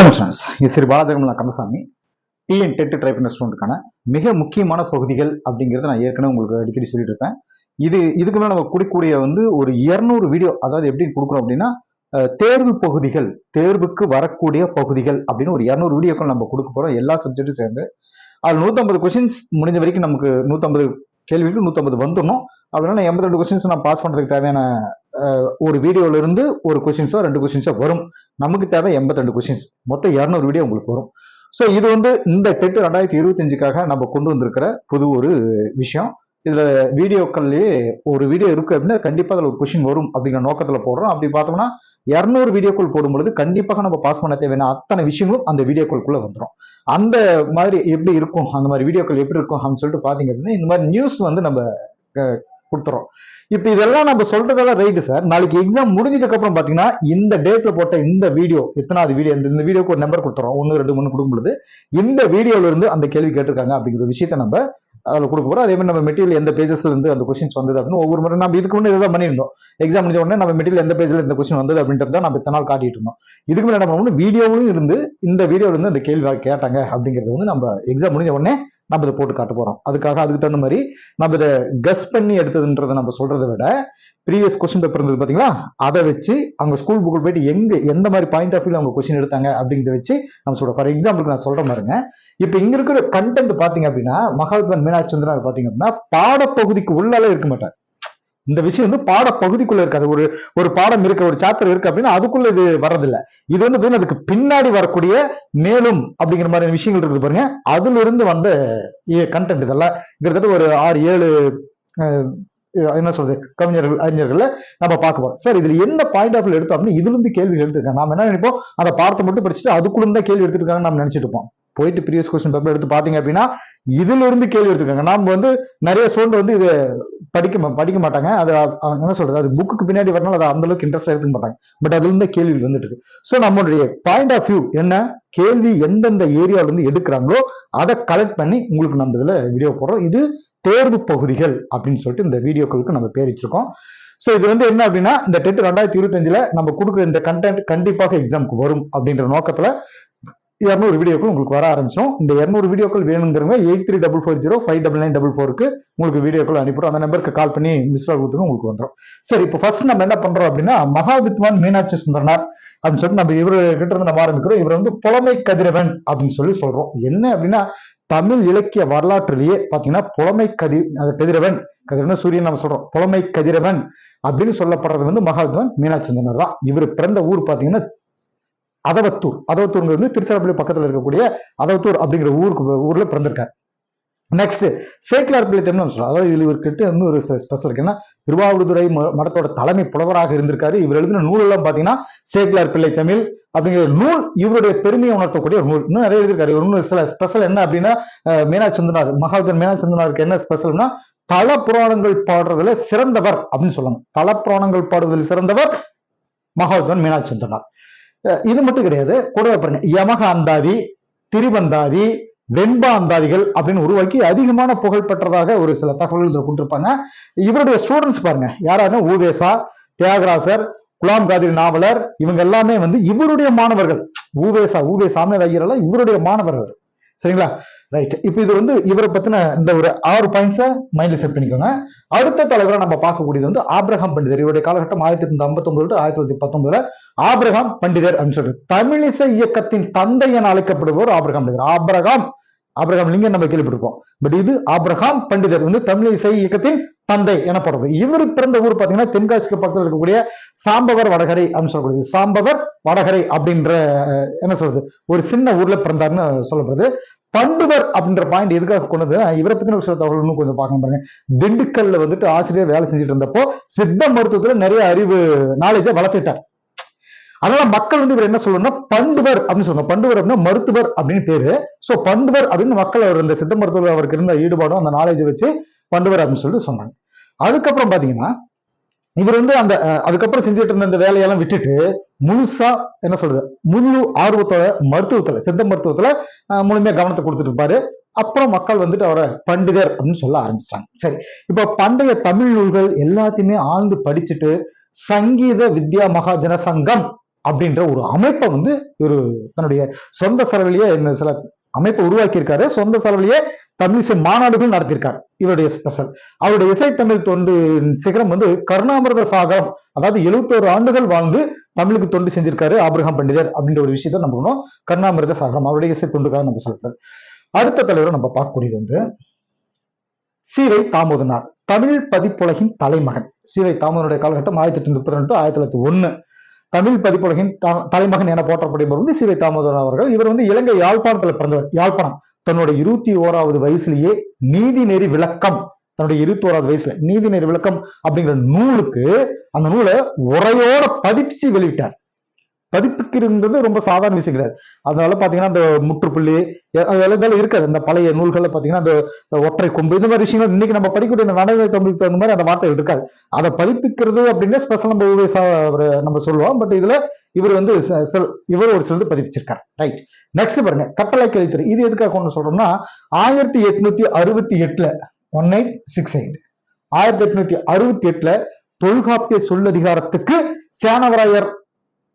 வணக்கம் ஃப்ரெண்ட்ஸ் இது Sri Balajakamala Kandasamy. TN TET try பண்ண ஸ்டூடெண்ட்டுக்கான மிக முக்கியமான பகுதிகள் அப்படிங்கிறத நான் ஏற்கனவே உங்களுக்கு அடிக்கடி சொல்லிட்டு இருப்பேன் இது இதுக்கு மேலே நம்ம கொடுக்கக்கூடிய வந்து ஒரு இரநூறு வீடியோ அதாவது எப்படி கொடுக்குறோம் அப்படின்னா தேர்வு பகுதிகள் தேர்வுக்கு வரக்கூடிய பகுதிகள் அப்படின்னு ஒரு இரநூறு வீடியோக்கள் நம்ம கொடுக்க போகிறோம் எல்லா சப்ஜெக்டும் சேர்ந்து. அதில் நூற்றம்பது கொஷின்ஸ் முடிஞ்ச வரைக்கும் நமக்கு நூற்றம்பது கேள்விக்கு நூற்றம்பது வந்துடணும். அப்படின்னா எண்பத்தி ரெண்டு கொஸ்டின்ஸ் நான் பாஸ் பண்ணுறதுக்கு தேவையான ஒரு வீடியோல இருந்து ஒரு கொஸ்டின்ஸோ ரெண்டு கொஸ்டின்ஸோ வரும். நமக்கு தேவை எண்பத்தெண்டு கொஷின்ஸ் கொஸ்டின்ஸ் மொத்தம் இரநூறு வீடியோ உங்களுக்கு வரும். ஸோ இது வந்து இந்த டெட் ரெண்டாயிரத்தி இருபத்தஞ்சுக்காக நம்ம கொண்டு வந்திருக்கிற புது ஒரு விஷயம். இதில் வீடியோக்கள்லேயே ஒரு வீடியோ இருக்குது அப்படின்னா கண்டிப்பாக அதில் ஒரு கொஷின் வரும் அப்படிங்கிற நோக்கத்தில் போடுறோம். அப்படி பார்த்தோம்னா இரநூறு வீடியோக்கள் போடும்பொழுது கண்டிப்பாக நம்ம பாஸ் பண்ண தேவையான அத்தனை விஷயங்களும் அந்த வீடியோக்களுக்குள்ளே வந்துடும் அந்த மாதிரி எப்படி இருக்கும்? அந்த மாதிரி வீடியோக்கள் எப்படி இருக்கும் அப்படின்னு சொல்லிட்டு பார்த்தீங்க அப்படின்னா இந்த மாதிரி நியூஸ் வந்து நம்ம கொடுத்துறோம். இப்போ இதெல்லாம் நம்ம சொல்றதெல்லாம் ரைட்டு சார் நாளைக்கு எக்ஸாம் முடிஞ்சதுக்கு அப்புறம் பாத்தீங்கன்னா இந்த டேட்ல போட்ட இந்த வீடியோ எத்தனாவது வீடியோ இந்த வீடியோக்கு ஒரு நம்பர் கொடுத்துறோம். ஒன்று ரெண்டு மூணு கொடுக்கும்போது இந்த வீடியோல இருந்து அந்த கேள்வி கேட்டிருக்காங்க அப்படிங்கிற ஒரு விஷயத்த நம்ம அதில் கொடுக்க போறோம். அதே மாதிரி நம்ம மெட்டீரியல் எந்த பேஜஸ்ல இருந்து அந்த கொஸ்டின்ஸ் வந்தது அப்படின்னு ஒவ்வொரு முறை நம்ம இதுக்கு முன்னே இதான் பண்ணியிருந்தோம். எக்ஸாம் முடிஞ்ச உடனே நம்ம மெட்டீரியல் எந்த பேஜ்ல இந்த கொஸ்டின் வந்தது அப்படின்றது தான் நம்ம இத்தனை நாள் காட்டிட்டு இருந்தோம். இதுக்கு முன்னாடி நம்ம வந்து வீடியோவும் இருந்து இந்த வீடியோல இருந்து அந்த கேள்வி கேட்டாங்க அப்படிங்கிறது வந்து நம்ம எக்ஸாம் முடிஞ்ச உடனே நம்ம இதை போட்டு காட்ட போறோம். அதுக்காக அதுக்கு தகுந்த மாதிரி நம்ம இதை கஸ் பண்ணி எடுத்ததுன்றதை நம்ம சொல்றதை விட ப்ரீவியஸ் கொஸ்டின் பேப்பர் இருந்தது பாத்தீங்களா? அதை வச்சு அவங்க ஸ்கூல் புக்கில் போயிட்டு எங்க எந்த மாதிரி பாயிண்ட் ஆஃப் வியூ அவங்க கொஸ்டின் எடுத்தாங்க அப்படிங்கிறத வச்சு நம்ம சொல்றோம். ஃபார் எக்ஸாம்பிளுக்கு நான் சொல்ற மாதிரிங்க இப்போ இங்க இருக்கிற கண்டென்ட் பாத்தீங்க அப்படின்னா மகாத்மன் மீனாட்சி சுந்தரனார் பாத்தீங்க அப்படின்னா பாடப்பகுதிக்கு உள்ளால இருக்க மாட்டார். இந்த விஷயம் வந்து பாட பகுதிக்குள்ள இருக்காது ஒரு ஒரு பாடம் இருக்கு ஒரு சாப்டர் இருக்கு அப்படின்னா அதுக்குள்ள இது வர்றதில்ல. இது வந்து அதுக்கு பின்னாடி வரக்கூடிய மேலும் அப்படிங்கிற மாதிரி விஷயங்கள் இருக்குது பாருங்க. அதுல இருந்து வந்த கண்டென்ட் இதெல்லாம் கிட்டத்தட்ட ஒரு ஆறு ஏழு என்ன சொல்றது? கவிஞர்கள் அறிஞர்கள் நம்ம பார்க்க போறோம். சார் இதுல என்ன பாயிண்ட் ஆஃப் எடுத்தோம் அப்படின்னு இதுல இருந்து கேள்வி எடுத்துருக்காங்க. நாம என்ன நினைப்போம்? அந்த பாடத்தை மட்டும் படிச்சுட்டு அதுக்குள்ள தான் கேள்வி எடுத்துருக்காங்க நம்ம நினைச்சிட்டு இருப்போம். போயிட்டு ப்ரீவியஸ் கொஸ்டின் பேப்பர் எடுத்து பார்த்தீங்க அப்படின்னா இதுல இருந்து கேள்வி எடுத்துருக்காங்க நாம் வந்து நிறைய ஸ்டூடெண்ட் வந்து இது படிக்க படிக்க மாட்டாங்க. அது அவங்க என்ன சொல்றது? அது புக்கு பின்னாடி வரனால அதை அந்த அளவுக்கு இன்ட்ரெஸ்ட் எடுத்துக்க மாட்டாங்க. பட் அதுல இருந்து கேள்வி வந்துட்டு இருக்கு. ஸோ நம்மளுடைய பாயிண்ட் ஆஃப் வியூ என்ன? கேள்வி எந்தெந்த ஏரியால இருந்து எடுக்கிறாங்களோ அதை கலெக்ட் பண்ணி உங்களுக்கு நம்ம இதுல வீடியோ போடுறோம். இது தேர்வு பகுதிகள் அப்படின்னு சொல்லிட்டு இந்த வீடியோக்களுக்கு நம்ம பேர் வச்சிருக்கோம். ஸோ இது வந்து என்ன அப்படின்னா இந்த டெட் ரெண்டாயிரத்தி இருபத்தஞ்சில் நம்ம கொடுக்குற இந்த கண்டென்ட் கண்டிப்பாக எக்ஸாமுக்கு வரும் அப்படின்ற நோக்கத்துல இரநூறு வீடியோக்கள் உங்களுக்கு வர ஆரம்பிச்சிடும் இந்த இரநூறு வீடியோக்கள் வேணுங்கிறவங்க eight three double four zero five double nine double ஃபோருக்கு உங்களுக்கு வீடியோக்கள் அனுப்பிடும் அந்த நம்பருக்கு கால் பண்ணி மிஸ் கொடுத்துங்க உங்களுக்கு வந்துடும் சரி இப்போ ஃபர்ஸ்ட் நம்ம என்ன பண்றோம் அப்படின்னா மகாவித்வான் மீனாட்சி சுந்தரனார் அப்படின்னு சொல்லிட்டு நம்ம இவரு கிட்ட இருந்து நம்ம ஆரம்பிக்கிறோம். இவர் வந்து புலமை கதிரவன் அப்படின்னு சொல்லி சொல்றோம். என்ன அப்படின்னா தமிழ் இலக்கிய வரலாற்றிலேயே பாத்தீங்கன்னா புலமை கதி அது கதிரவன் கதிரவன் சூரியன் நம்ம சொல்றோம். புலமை கதிரவன் அப்படின்னு சொல்லப்படுறது வந்து மகாவித்வான் மீனாட்சி சுந்தரனார் தான். இவர் பிறந்த ஊர் பாத்தீங்கன்னா அதவத்தூர். அதவத்தூர் வந்து திருச்சிராப்பள்ளி பக்கத்துல இருக்கக்கூடிய அதவத்தூர் அப்படிங்கிற ஊருக்கு ஊர்ல பிறந்திருக்காரு. நெக்ஸ்ட் சேக்கிலார் பிள்ளை தமிழ் அதாவது இதுல இவர்கிட்ட இன்னும் ஒரு ஸ்பெஷல் இருக்குன்னா திருவாவூர்துறை மடத்தோட தலைமை புலவராக இருந்திருக்காரு. இவர் எழுதின நூலெல்லாம் பார்த்தீங்கன்னா பாத்தீங்கன்னா சேக்கிலார் பிள்ளை தமிழ் அப்படிங்கிற நூல் இவருடைய பெருமையை உணர்த்தக்கூடிய ஒரு நூல். இன்னும் நிறைய எழுதியிருக்காரு. இவர் இன்னும் சில ஸ்பெஷல் என்ன அப்படின்னா அஹ், மீனாட்சி சுந்தரனார் மகாவீரன் என்ன ஸ்பெஷல்னா தல புராணங்கள் பாடுறதுல சிறந்தவர் அப்படின்னு சொல்லுவாங்க தல புராணங்கள் பாடுவதில் சிறந்தவர் மகாவீரன் மீனாட்சி இது மட்டும் கிடையாது. கூட பாருங்க யமகாந்தாதி திரிபந்தாதி வெண்பா அந்தாதிகள் அப்படின்னு உருவாக்கி அதிகமான புகழ் பெற்றதாக ஒரு சில தகவல்கள் இதுல கொடுத்திருப்பாங்க இவருடைய ஸ்டூடெண்ட்ஸ் பாருங்க யாராருன்னா ஊவேசா தியாகராசர் குலாம் காதிர் நாவலர் இவங்க எல்லாமே வந்து இவருடைய மாணவர்கள். ஊவேசா ஊவே சாமியார் ஐயர் இவருடைய மாணவர்கள். சரிங்களா? ரைட் இப்போ இது வந்து இவரை பத்தின இந்த ஒரு ஆறு பாயிண்ட்ஸை மைண்ட்ல செட் பண்ணிக்கோங்க. அடுத்த தலைவரை நம்ம பார்க்கக்கூடியது வந்து ஆப்ரஹாம் பண்டிதர். இவருடைய காலகட்டம் ஆயிரத்தி எட்நூத்தி ஐம்பத்தொன்பது டு ஆயிரத்தி தொள்ளாயிரத்தி பத்தொன்பதுல ஆப்ரஹாம் பண்டிதர் அப்படின்னு சொல்றது தமிழிசை இயக்கத்தின் தந்தை என அழைக்கப்படுபவர் ஆப்ரஹாம் பண்டிதர். ஆப்ரஹாம் ஆப்ரஹாம் லிங்கம் நம்ம கேள்விப்பட்டிருக்கோம் பட் இது ஆப்ரஹாம் பண்டிதர் வந்து தமிழ் இசை இயக்கத்தின் தந்தை எனப்படுறது. இவர் பிறந்த ஊர் பாத்தீங்கன்னா தென்காசிக்கு பக்கத்தில் இருக்கக்கூடிய சாம்பவர் வடகரை அப்படின்னு சொல்லக்கூடியது சாம்பவர் வடகரை அப்படின்ற என்ன சொல்றது? ஒரு சின்ன ஊர்ல பிறந்தாருன்னு சொல்லப்படுது. பண்டுவர் அப்படின்ற பாயிண்ட் எதுக்காக கொண்டது? இவரை பத்தின ஒரு சில தகவல் இன்னும் கொஞ்சம் பார்க்கணும் பாருங்க. திண்டுக்கல்ல வந்துட்டு ஆசிரியர் வேலை செஞ்சுட்டு இருந்தப்போ சித்த மருத்துவத்துல நிறைய அறிவு நாலேஜை வளர்த்துட்டார் அதனால மக்கள் வந்து இவர் என்ன சொல்லணும்னா பண்டுவர் அப்படின்னு சொல்லணும். பண்டுவர் அப்படின்னா மருத்துவர் அப்படின்னு பேரு. சோ பண்டுவர் அப்படின்னு மக்கள் அவர் இந்த சித்த மருத்துவத்தில் அவருக்கு இருந்த ஈடுபாடும் அந்த நாலேஜை வச்சு பண்டுவர் அப்படின்னு சொல்லிட்டு சொன்னாங்க. அதுக்கப்புறம் பாத்தீங்கன்னா இவர் வந்து அந்த அதுக்கப்புறம் செஞ்சுட்டு இருந்த இந்த வேலையெல்லாம் விட்டுட்டு முழுசா என்ன சொல்றது? முழு ஆர்வத்தோட மருத்துவத்துல சித்த மருத்துவத்துல முழுமையா கவனத்தை கொடுத்துட்டு இருப்பாரு. அப்புறம் மக்கள் வந்துட்டு அவரை பண்டிதர் அப்படின்னு சொல்ல ஆரம்பிச்சிட்டாங்க. சரி இப்போ பண்டைய தமிழ் நூல்கள் எல்லாத்தையுமே ஆழ்ந்து படிச்சுட்டு சங்கீத வித்யா மகாஜன சங்கம் அப்படின்ற ஒரு அமைப்பை வந்து ஒரு தன்னுடைய சொந்த செலவிலேயே என்ன சில அமைப்பை உருவாக்கியிருக்காரு. சொந்த செலவிலேயே தமிழ் மாநாடுகள் நடத்தியிருக்காரு. இவருடைய ஸ்பெஷல் அவருடைய இசைத்தமிழ் தொண்டு சிகரம் வந்து கருணாமிரத சாகரம் அதாவது எழுபத்தோரு ஆண்டுகள் வாழ்ந்து தமிழுக்கு தொண்டு செஞ்சிருக்காரு ஆபிரகாம் பண்டிதர் அப்படின்ற ஒரு விஷயத்த நம்பணும் கருணாமிரத சாகரம் அவருடைய இசை தொண்டுக்காக நம்ம சொல்றது அடுத்த தலைவரை நம்ம பார்க்கக்கூடியது வந்து சீவை தாமோதனார் தமிழ் பதிப்புலகின் தலைமகன். சீவை தாமோதனுடைய காலகட்டம் ஆயிரத்தி எட்நூத்தி முப்பத்தி ரெண்டு ஆயிரத்தி தொள்ளாயிரத்தி ஒன்னு. தமிழ் பதிப்புலகின் தலைமகன் என போற்றப்படுபவர் வந்து சிவை தாமோதரன் அவர்கள் இவர் வந்து இலங்கை யாழ்ப்பாணத்துல பிறந்தவர் யாழ்ப்பாணம். தன்னுடைய இருபத்தி ஓராவது வயசுலயே நீதிநெறி விளக்கம் தன்னுடைய இருபத்தி ஓராவது வயசுல நீதிநெறி விளக்கம் அப்படிங்கிற நூலுக்கு அந்த நூலை உரையோட பதிப்பிச்சு வெளியிட்டார். பதிப்பிக்கிறது ரொம்ப சாதாரண விஷயம் கிடையாது அதனால பாத்தீங்கன்னா அந்த முற்றுப்புள்ளி எ- இருக்காது. அந்த பழைய நூல்களை பாத்தீங்கன்னா அந்த ஒற்றை கொம்பு இந்த மாதிரி விஷயங்கள் இன்னைக்கு நம்ம படிக்கக்கூடிய இந்த நடைமுறை தமிழுக்கு தகுந்த மாதிரி அந்த வார்த்தை இருக்காது. அதை பதிப்பிக்கிறது அப்படின்னா ஸ்பெஷல் நம்ம உபயோக நம்ம சொல்லுவோம். பட் இதுல இவர் வந்து இவர் ஒரு சிலது பதிப்பிச்சிருக்காரு. ரைட் நெக்ஸ்ட் பாருங்க. கட்டளை கழித்துறை இது எதுக்காக கொண்டு சொல்றோம்னா ஆயிரத்தி எட்நூத்தி அறுபத்தி எட்டுல ஒன் எயிட் சிக்ஸ் எயிட் ஆயிரத்தி எட்நூத்தி அறுபத்தி எட்டுல தொல்காப்பிய சொல்லதிகாரத்துக்கு சேனவராயர்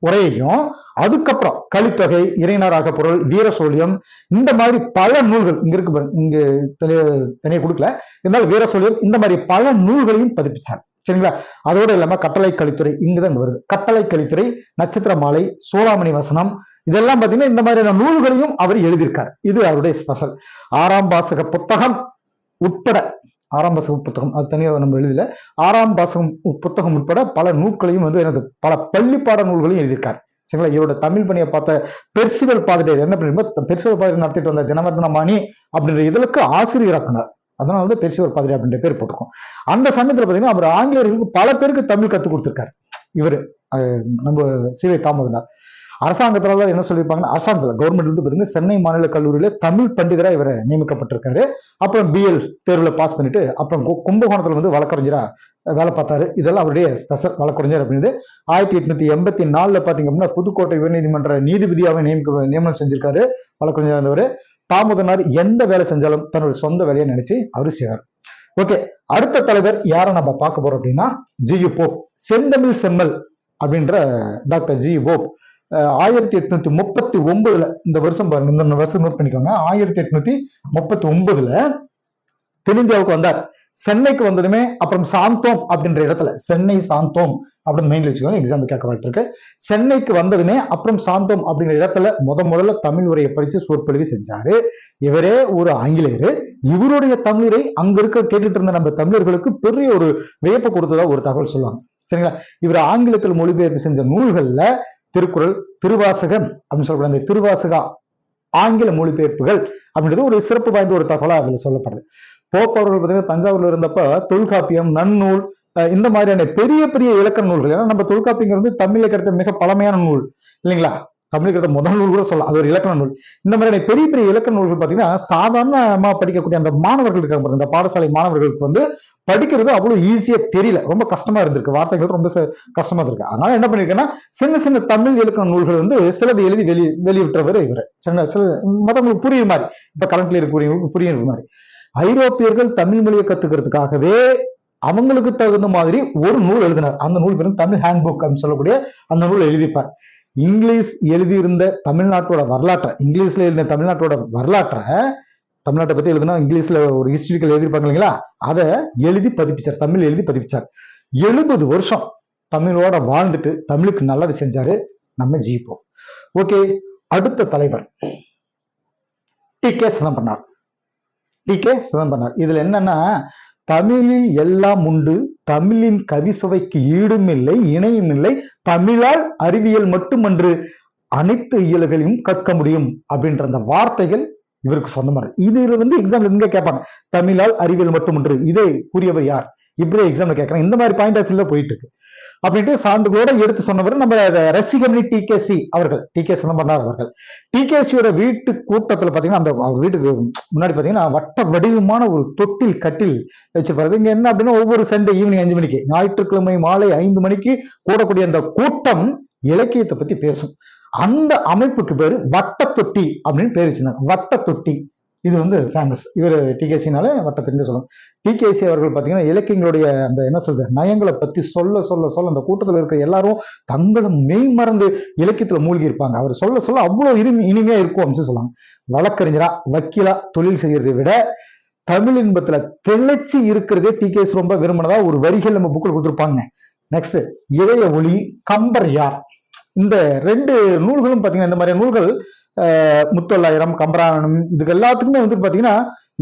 உரையையும் அதுக்கப்புறம் கலித்தொகை இறைநராக பொருள் வீரசோழியம் இந்த மாதிரி பல நூல்கள் இங்க இருக்கு இங்க தெளிய- கொடுக்கல. இருந்தாலும் வீரசோழியம் இந்த மாதிரி பல நூல்களையும் பதிப்பிச்சார். சரிங்களா? அதோட இல்லாம கட்டளை கலித்துறை இங்குதான் வருது. கட்டளை கலித்துறை நட்சத்திர மாலை சோழாமணி வசனம் இதெல்லாம் பாத்தீங்கன்னா இந்த மாதிரியான நூல்களையும் அவர் எழுதியிருக்கார். இது அவருடைய ஸ்பெஷல் ஆறாம் வாசக புத்தகம் உட்பட ஆறாம் வாசகம் புத்தகம். அது தனியாக நம்ம எழுதல. ஆறாம் பாசகம் புத்தகம் உட்பட பல நூல்களையும் வந்து எனது பல பள்ளி பாட நூல்களையும் எழுதியிருக்கார். சரிங்களா? இவரோட தமிழ் பணியை பார்த்த பெர்சிவல் பாதிரியார் என்ன பண்ணிருந்தோம் பெர்சிவல் பாதிரி நடத்திட்டு வந்த தினமரத்ன மாணி அப்படின்ற இதழுக்கு ஆசிரியராக்குனார் அதனால வந்து பெர்சிவல் பாதிரி அப்படின்ற பேர் போட்டிருக்கோம். அந்த சமயத்தில் பார்த்தீங்கன்னா அவர் ஆங்கிலேயர்களுக்கு பல பேருக்கு தமிழ் கற்றுக் கொடுத்துருக்காரு. இவர் நம்ம சிவை தாமதனார் அரசாங்கத்தில் என்ன சொல்லியிருப்பாங்கன்னா அரசாங்கத்தில் கவர்மெண்ட் வந்து பாத்தீங்கன்னா சென்னை மாநில கல்லூரியில தமிழ் பண்டிதரா இவர் நியமிக்கப்பட்டிருக்காரு. அப்புறம் பிஎல் தேர்வில் பாஸ் பண்ணிட்டு அப்புறம் கும்பகோணத்தில் கும்பகோணத்துல வந்து வழக்கறிஞரா வேலை பார்த்தாரு. இதெல்லாம் அவருடைய ஸ்பெஷல் வழக்கறிஞர் அப்படின்னு ஆயிரத்தி எட்நூத்தி எண்பத்தி நாலுல பாத்தீங்க அப்படின்னா புதுக்கோட்டை உயர்நீதிமன்ற நீதிபதியாக நியமிக்க நியமனம் செஞ்சிருக்காரு. வழக்கறிஞர் இருந்தவர். தாமதனார் எந்த வேலை செஞ்சாலும் தன்னோட சொந்த வேலையை நினைச்சு அவரு செய்வார். ஓகே அடுத்த தலைவர் யாரை நம்ம பார்க்க போறோம் அப்படின்னா ஜி யு போப் செந்தமிழ் செம்மல் அப்படின்ற டாக்டர் ஜி யு போப். ஆயிரத்தி எட்நூத்தி முப்பத்தி ஒன்பதுல இந்த வருஷம் பாருங்க இந்த வருஷம் நோட் பண்ணிக்கோங்க. ஆயிரத்தி எட்நூத்தி முப்பத்தி ஒன்பதுல தென்னிந்தியாவுக்கு வந்தார். சென்னைக்கு வந்ததுமே அப்புறம் சாந்தோம் அப்படின்ற இடத்துல சென்னை சாந்தோம் அப்படின்னு மெயின்ல வச்சுக்கோங்க எக்ஸாம் கேட்க வாய்ப்பு இருக்கு. சென்னைக்கு வந்ததுமே அப்புறம் சாந்தோம் அப்படிங்கிற இடத்துல முத முதல்ல தமிழ் உரையை படிச்சு சொற்பொழிவு செஞ்சாரு. இவரே ஒரு ஆங்கிலேயர். இவருடைய தமிழரை அங்க இருக்க கேட்டுட்டு இருந்த நம்ம தமிழர்களுக்கு பெரிய ஒரு வியப்பை கொடுத்ததா ஒரு தகவல் சொல்லுவாங்க. சரிங்களா? இவர் ஆங்கிலத்தில் மொழிபெயர்ப்பு செஞ்ச நூல்கள்ல திருக்குறள் திருவாசகம் அப்படின்னு சொல்லக்கூடிய அந்த திருவாசகா ஆங்கில மொழிபெயர்ப்புகள் அப்படின்றது ஒரு சிறப்பு வாய்ந்த ஒரு தகவலா அதுல சொல்லப்படுது. போப் பார்த்தீங்கன்னா தஞ்சாவூர்ல இருந்தப்ப தொல்காப்பியம் நன்னூல் இந்த மாதிரியான பெரிய பெரிய இலக்கண நூல்கள். ஏன்னா நம்ம தொல்காப்பியங்கிறது தமிழ்ல கிடைத்த மிக பழமையான நூல் இல்லைங்களா? தமிழுக்கு முதல் நூல் கூட சொல்லலாம். அது ஒரு இலக்கண நூல். இந்த மாதிரியான பெரிய பெரிய இலக்கண நூல்கள் பார்த்தீங்கன்னா சாதாரணமா படிக்கக்கூடிய அந்த மாணவர்கள் இருக்காங்க இந்த பாடசாலை மாணவர்களுக்கு வந்து படிக்கிறது அவ்வளவு ஈஸியா தெரியல. ரொம்ப கஷ்டமா இருந்திருக்கு. வார்த்தைகள் ரொம்ப கஷ்டமா இருக்கு அதனால என்ன பண்ணிருக்கேன்னா சின்ன சின்ன தமிழ் இலக்கண நூல்கள் வந்து சிலது எழுதி வெளி வெளியிட்டவர் இவர். சின்ன சில மற்றவங்களுக்கு புரியுற மாதிரி. இப்ப கரண்ட்ல இருக்கக்கூடியவங்களுக்கு புரியுற மாதிரி. ஐரோப்பியர்கள் தமிழ் மொழியை கத்துக்கிறதுக்காகவே அவங்களுக்கு தகுந்த மாதிரி ஒரு நூல் எழுதினார். அந்த நூல் பேரும் தமிழ் ஹேண்ட் புக் அப்படின்னு சொல்லக்கூடிய அந்த நூல் எழுதிப்பார். இங்கிலீஷ் எழுதியிருந்த தமிழ்நாட்டோட வரலாற்றை இங்கிலீஷ்ல எழுதின தமிழ்நாட்டோட வரலாற்றை தமிழ்நாட்டை பத்தி எழுதுனா இங்கிலீஷ்ல ஒரு ஹிஸ்டரிக்கல் எழுதியிருப்பாங்க இல்லைங்களா? அதை எழுதி பதிப்பிச்சார் தமிழ் எழுதி பதிப்பிச்சார். எழுபது வருஷம் தமிழோட வாழ்ந்துட்டு தமிழுக்கு நல்லது செஞ்சாரு நம்ம ஜீப்போம் ஓகே அடுத்த தலைவர். T K Chidambaranar. T K Chidambaranar. இதுல என்னன்னா தமிழில் எல்லாம் உண்டு. தமிழின் கவி சுவைக்கு ஈடும் இல்லை இணையும் இல்லை தமிழால் அறிவியல் மட்டுமன்று அனைத்து இயல்களையும் கற்க முடியும் அப்படின்ற அந்த வார்த்தைகள் இவருக்கு சொந்தமான இது வந்து எக்ஸாம்ல இங்க கேட்பாங்க. தமிழால் அறிவியல் மட்டுமன்று. இதை கூறியவர் யார்? இப்படியே எக்ஸாம்ல கேட்கறாங்க. இந்த மாதிரி பாயிண்ட் ஆஃப் வியூல போயிட்டு இருக்கு. அப்படின்ட்டு சான்றுகளோட எடுத்து சொன்னவர் நம்ம ரசிகமணி டி கே சி அவர்கள். டி கே சிதம்பரனார் அவர்கள். டி கே சியோட வீட்டு கூட்டத்தில் பார்த்தீங்கன்னா அந்த வீட்டுக்கு முன்னாடி பார்த்தீங்கன்னா வட்ட வடிவமான ஒரு தொட்டில் கட்டில் வச்சுருப்பாரு. இங்கே என்ன அப்படின்னா ஒவ்வொரு சண்டே ஈவினிங் அஞ்சு மணிக்கு ஞாயிற்றுக்கிழமை மாலை ஐந்து மணிக்கு கூடக்கூடிய அந்த கூட்டம் இலக்கியத்தை பற்றி பேசும். அந்த அமைப்புக்கு பேர் வட்ட தொட்டி அப்படின்னு பேர் வச்சிருந்தாங்க. வட்ட தொட்டி இது வந்து ஃபேமஸ் இவர் டிகேசினால வட்டத்தின்னு சொல்லணும் டிகேசி அவர்கள் பார்த்தீங்கன்னா இலக்கியங்களுடைய அந்த என்ன சொல்றது நயங்களை பத்தி சொல்ல சொல்ல சொல்ல அந்த கூட்டத்தில் இருக்கிற எல்லாரும் தங்களும் மெய் மறந்து இலக்கியத்துல மூழ்கி இருப்பாங்க. அவர் சொல்ல சொல்ல அவ்வளவு இனிமை இனிமையா இருக்கும் அப்படின்னு சொல்லுவாங்க வழக்கறிஞரா வக்கீலா தொழில் செய்யறதை விட தமிழ் இன்பத்துல தெளிச்சு இருக்கிறதே டிகேஸ் ரொம்ப விரும்பினதா ஒரு வரிகள் நம்ம புக்கில் கொடுத்துருப்பாங்க. நெக்ஸ்ட் இளைய ஒளி கம்பர் யார்? இந்த ரெண்டு நூல்களும் பார்த்தீங்கன்னா இந்த மாதிரி நூல்கள் முத்தொள்ளாயிரம் கம்பராயணம் இதுக்கு எல்லாத்துக்குமே வந்து பாத்தீங்கன்னா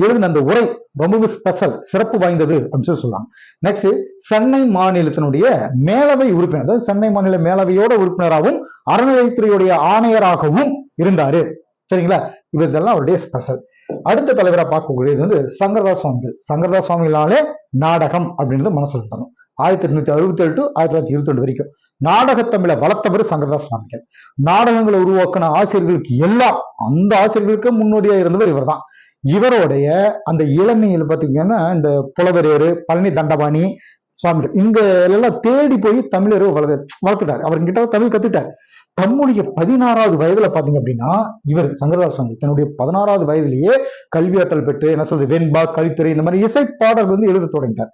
எழுதின அந்த உரை ரொம்பவே ஸ்பெஷல் சிறப்பு வாய்ந்தது அப்படின்னு சொல்லி சொல்லலாம் நெக்ஸ்ட் சென்னை மாநிலத்தினுடைய மேலவை உறுப்பினர் அதாவது சென்னை மாநில மேலவையோட உறுப்பினராகவும் அறநிலைத்துறையுடைய ஆணையராகவும் இருந்தாரு. சரிங்களா? இவர் இதெல்லாம் அவருடைய ஸ்பெஷல் அடுத்த தலைவரா பார்க்கக்கூடியது வந்து சங்கரதாஸ் சுவாமிகள். சங்கரதாஸ் சுவாமிகளாலே நாடகம் அப்படின்றது மனசுல இருக்கணும் ஆயிரத்தி எட்நூத்தி அறுபத்தி ஏழு டு ஆயிரத்தி தொள்ளாயிரத்தி இருபத்தி ரெண்டு வரைக்கும். நாடகத்தமிழை வளர்த்தவர் சங்கரதாஸ் சுவாமிகள் நாடகங்களை உருவாக்கின ஆசிரியர்களுக்கு எல்லாம் அந்த ஆசிரியர்களுக்கு முன்னோடியா இருந்தவர் இவர்தான். இவருடைய அந்த இளமையில் பாத்தீங்கன்னா இந்த புலவரேறு பழனி தண்டபாணி சுவாமிகள் இங்க எல்லாம் தேடி போய் தமிழர் வளர்த்து வளர்த்துட்டார். அவர்கிட்ட தமிழ் கத்துட்டார் தம்முடைய பதினாறாவது வயதுல பாத்தீங்க அப்படின்னா இவர் சங்கரதாஸ் சுவாமி தன்னுடைய பதினாறாவது வயதிலேயே கல்வியாற்றல் பெற்று என்ன சொல்றது வெண்பா கலித்துறை இந்த மாதிரி இசை பாடல் வந்து எழுத தொடங்கிட்டார்.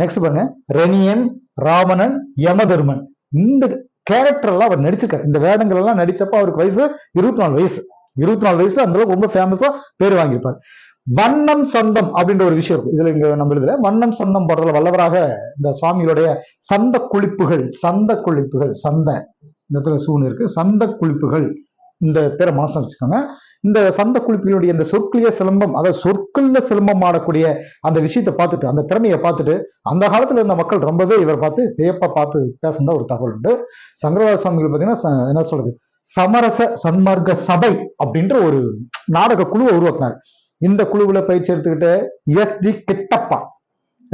நெக்ஸ்ட் பாருங்க. ரெனியன் ராவணன் யமதர்மன் இந்த கேரக்டர் எல்லாம் அவர் நடிச்சிருக்காரு. இந்த வேடங்கள் எல்லாம் நடிச்சப்ப அவருக்கு வயசு இருபத்தி நாலு வயசு. இருபத்தி நாலு வயசு அந்த அளவுக்கு ரொம்ப ஃபேமஸா பேர் வாங்கியிருப்பார். வண்ணம் சந்தம் அப்படின்ற ஒரு விஷயம் இருக்கு. இதுல இங்க நம்ம இதுல வண்ணம் சந்தம் போடுறதுல வல்லவராக இந்த சுவாமிகளுடைய சந்த குளிப்புகள் சந்த. குளிப்புகள் சந்த இந்த இடத்துல சூன் இருக்கு. சந்த குளிப்புகள் இந்த பேரை மனசு வச்சுக்கோங்க. இந்த சந்த குழுப்பினுடைய இந்த சொற்களிய சிலம்பம் அதாவது சொற்கள்ல சிலம்பம் ஆடக்கூடிய அந்த விஷயத்தை பார்த்துட்டு அந்த திறமையை பார்த்துட்டு அந்த காலத்துல இருந்த மக்கள் ரொம்பவே இவர் பார்த்து வியப்பா பார்த்து பேசுன ஒரு தகவல் உண்டு. சங்கரவாத சுவாமிகள் பார்த்தீங்கன்னா என்ன சொல்றது? சமரச சன்மார்க்க சபை அப்படின்ற ஒரு நாடக குழுவை உருவாக்குனார். இந்த குழுவுல பயிற்சி எடுத்துக்கிட்ட S G Kittappa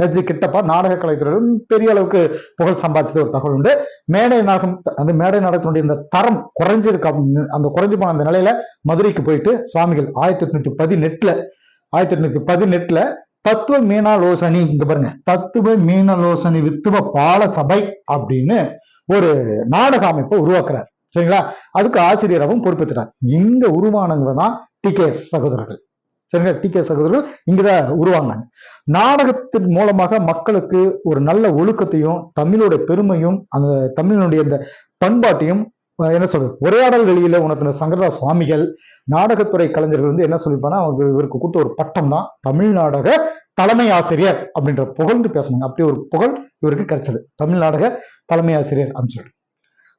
G Kittappa நாடக கலைத்துறையிலும் பெரிய அளவுக்கு புகழ் சம்பாதிச்சது ஒரு தகவல் உண்டு. மேடை நாடகம் அந்த மேடை நாடகத்தினுடைய இந்த தரம் குறைஞ்சிருக்கு அப்படின்னு- அந்த குறைஞ்சு போன அந்த நிலையில மதுரைக்கு போயிட்டு சுவாமிகள் ஆயிரத்தி எட்நூத்தி பதினெட்டுல ஆயிரத்தி எட்நூத்தி பதினெட்டுல தத்துவ மீனாலோசனி இங்க பாருங்க தத்துவ மீனாலோசனி வித்துவ பால சபை அப்படின்னு ஒரு நாடக அமைப்பை உருவாக்குறார். சரிங்களா? அதுக்கு ஆசிரியராகவும் பொறுப்பேற்றுறார். இங்க உருவானவங்க தான் டி கே சகோதரர்கள். சரிங்களா டி கே சகோதரர்கள் இங்கதான் உருவாங்கினாங்க நாடகத்தின் மூலமாக மக்களுக்கு ஒரு நல்ல ஒழுக்கத்தையும் தமிழோட பெருமையும் அந்த தமிழினுடைய அந்த பண்பாட்டையும் அஹ், என்ன சொல்றது உரையாடல் வெளியில உனக்கு சங்கரதா சுவாமிகள் நாடகத்துறை கலைஞர்கள் வந்து என்ன சொல்லிப்பானா அவங்க இவருக்கு கொடுத்த ஒரு பட்டம் தான் தமிழ் நாடக தலைமை ஆசிரியர் அப்படின்ற புகழ்ந்து பேசுனாங்க. அப்படி ஒரு புகழ் இவருக்கு கிடைச்சது. தமிழ் நாடக தலைமை ஆசிரியர் அப்படின்னு சொல்லி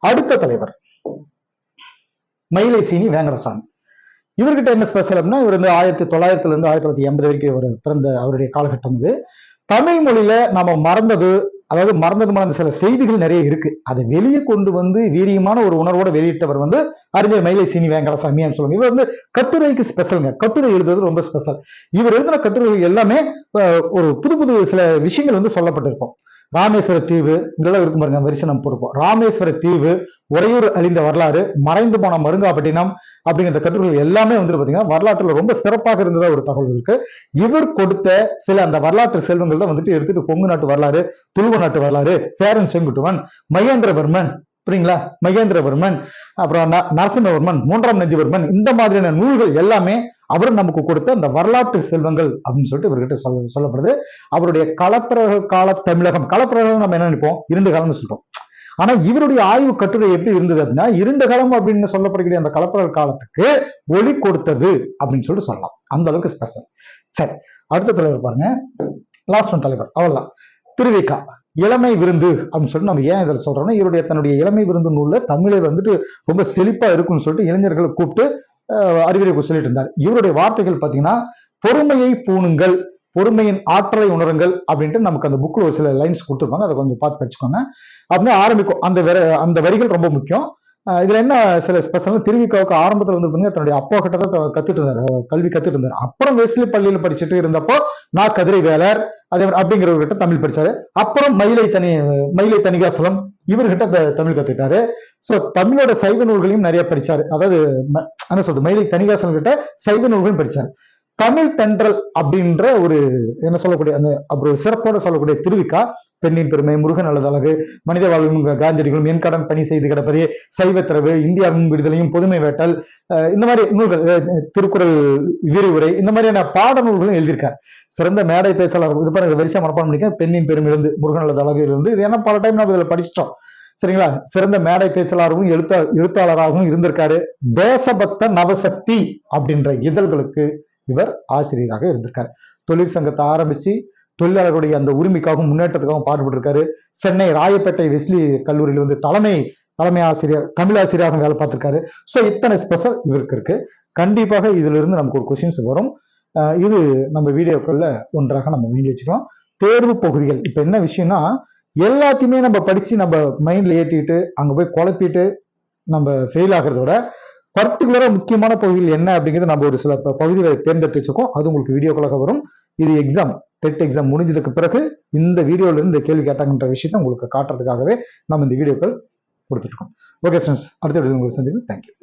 அடுத்த தலைவர் மயிலை சீனி வேங்கடசாமி. இவர்கிட்ட என்ன ஸ்பெஷல் அப்படின்னா இவர் வந்து ஆயிரத்தி தொள்ளாயிரத்துல இருந்து ஆயிரத்தி தொள்ளாயிரத்தி எண்பது வரைக்கும் இவர் பிறந்த அவருடைய காலகட்டம் இது. தமிழ் மொழியில நாம மறந்தது அதாவது மறந்தது மறந்த சில செய்திகள் நிறைய இருக்கு. அதை வெளியே கொண்டு வந்து வீரியமான ஒரு உணர்வோட வெளியிட்டவர் வந்து அறிஞர் மயிலை சீனி வேங்கடசாமி சொல்லுவாங்க. இவர் வந்து கட்டுரைக்கு ஸ்பெஷலுங்க கட்டுரை எழுதுறது ரொம்ப ஸ்பெஷல் இவர் எழுதின கட்டுரைகள் எல்லாமே ஒரு புது புது சில விஷயங்கள் வந்து சொல்லப்பட்டிருக்கும். ராமேஸ்வர தீவு இங்கெல்லாம் இருக்கும் பாருங்க வரிசை நம்ம போட்டுப்போம் ராமேஸ்வர தீவு உறையூர் அழிந்த வரலாறு மறைந்து போன மருங்காப்பட்டினம் அப்படிங்கிற கட்டுரைகள் எல்லாமே வந்துட்டு பார்த்தீங்கன்னா வரலாற்றுல ரொம்ப சிறப்பாக இருந்ததா ஒரு தகவல் இருக்கு. இவர் கொடுத்த சில அந்த வரலாற்று செல்வங்கள் தான் வந்துட்டு எடுத்துட்டு கொங்கு நாட்டு வரலாறு துளுவ நாட்டு வரலாறு சேரன் செங்குட்டுவன் மகேந்திரவர்மன் புரியுங்களா? மகேந்திரவர்மன் அப்புறம் நரசிம்மவர்மன் மூன்றாம் நந்திவர்மன் இந்த மாதிரியான நூல்கள் எல்லாமே அவர் நமக்கு கொடுத்த அந்த வரலாற்று செல்வங்கள் அப்படின்னு சொல்லிட்டு இவர்கிட்ட சொல்ல சொல்லப்படுது. அவருடைய களப்பிரக கால தமிழகம் களப்பிரகம் நம்ம என்ன நினைப்போம்? இரண்டு காலம்னு சொல்றோம். ஆனா இவருடைய ஆய்வு கட்டுரை எப்படி இருந்தது அப்படின்னா இரண்டு காலம் அப்படின்னு சொல்லப்படக்கூடிய அந்த கலப்பரல் காலத்துக்கு ஒளி கொடுத்தது அப்படின்னு சொல்லிட்டு சொல்லலாம். அந்த அளவுக்கு ஸ்பெஷல் சரி அடுத்த தலைவர் பாருங்க. லாஸ்ட் ஒன் தலைவர் அவ்வளவுதான். திருவிக்கா இளமை விருந்து அப்படின்னு சொல்லிட்டு நம்ம ஏன் இதில் சொல்றோம்னா இவருடைய தன்னுடைய இளமை விருந்து நூலில் தமிழை வந்துட்டு ரொம்ப செழிப்பாக இருக்கும்னு சொல்லிட்டு இளைஞர்களை கூப்பிட்டு அறிவுரை சொல்லிட்டு இருந்தார். இவருடைய வார்த்தைகள் பார்த்தீங்கன்னா பொறுமையை பூணுங்கள் பொறுமையின் ஆற்றலை உணருங்கள் அப்படின்ட்டு நமக்கு அந்த புக்கில் ஒரு சில லைன்ஸ் கொடுத்துருப்பாங்க. அதை கொஞ்சம் பார்த்து படிச்சுக்கோங்க. அப்படின்னு ஆரம்பிக்கும். அந்த அந்த வரிகள் ரொம்ப முக்கியம். இதுல என்ன சில ஸ்பெஷல் திருவிக்காவுக்கு ஆரம்பத்துல வந்து தன்னுடைய அப்பா கிட்ட தான் கத்துட்டு இருந்தாரு கல்வி கத்துட்டு இருந்தாரு அப்புறம் வெஸ்லி பள்ளியில படிச்சுட்டு இருந்தப்போ நான் கதிரை வேலர் அதே மாதிரி அப்படிங்கிறவர்கிட்ட தமிழ் படிச்சாரு. அப்புறம் மயிலை தனி மயிலை தனிகாசலம் இவர்கிட்ட தமிழ் கத்துக்கிட்டாரு. சோ தமிழோட சைவ நூல்களையும் நிறைய படிச்சாரு. அதாவது என்ன சொல்றது மயிலை தணிகாசலம் கிட்ட சைவ நூல்களையும் படிச்சாரு. தமிழ் தென்றல் அப்படின்ற ஒரு என்ன சொல்லக்கூடிய அந்த அப்புறம் ஒரு சிறப்போட சொல்லக்கூடிய திருவிக்கா பெண்ணின் பெருமை முருகன் அல்லது அழகு மனித வாழ்வும் காந்தியடிகளும் என் கடன் பணி செய்து கிடப்பதே சைவத்திரவு இந்தியாவின் விடுதலையும் புதுமை வேட்டல். இந்த மாதிரி நூல்கள் திருக்குறள் விரிவுரை இந்த மாதிரியான பாட நூல்களும் எழுதியிருக்கார். சிறந்த மேடை பேச்சாளர் இது பாருங்க வரிசை மனப்பாடம் பண்ணிக்க பெண்ணின் பெருமையிலிருந்து முருகன் அல்லது அழகு இருந்து இது ஏன்னா பல டைம் நம்ம இதில் படிச்சிட்டோம். சரிங்களா? சிறந்த மேடை பேச்சாளராகவும் எழுத்த எழுத்தாளராகவும் இருந்திருக்காரு. தேசபக்த நவசக்தி அப்படின்ற இதழ்களுக்கு இவர் ஆசிரியராக இருந்திருக்காரு. தொழிற்சங்கத்தை ஆரம்பிச்சு தொழிலாளர்களுடைய அந்த உரிமைக்காகவும் முன்னேற்றத்துக்காகவும் பாடுபட்டிருக்காரு. சென்னை ராயப்பேட்டை வெஸ்லி கல்லூரியில் வந்து தலைமை தலைமை ஆசிரியர் தமிழ் ஆசிரியராக வேலை பார்த்துருக்காரு. ஸோ இத்தனை ஸ்பெஷல் இவருக்கு இருக்கு. கண்டிப்பாக இதுல இருந்து நமக்கு ஒரு கொஸ்டின்ஸ் வரும். இது நம்ம வீடியோக்கள்ல ஒன்றாக நம்ம வேண்டி வச்சுக்கலாம் தேர்வு பகுதிகள். இப்போ என்ன விஷயம்னா எல்லாத்தையுமே நம்ம படிச்சு நம்ம மைண்ட்ல ஏற்றிக்கிட்டு அங்க போய் குழப்பிட்டு நம்ம ஃபெயில் ஆகிறத விட பர்டிகுலராக முக்கியமான பகுதிகள் என்ன அப்படிங்கிறது நம்ம ஒரு சில பகுதிகளை தேர்ந்தெடுத்து வச்சிருக்கோம். அது உங்களுக்கு வீடியோக்களாக வரும். இது எக்ஸாம் டெட் எக்ஸாம் முடிஞ்சதுக்கு பிறகு இந்த வீடியோல இருந்து கேள்வி கேட்டாங்கன்ற விஷயத்தை உங்களுக்கு காட்டுறதுக்காகவே நம்ம இந்த வீடியோக்கள் கொடுத்துருக்கோம் ஓகே ஸ்டூடெண்ட்ஸ் அடுத்த வீடியோ உங்களுக்கு சந்திப்போம் தேங்க்யூ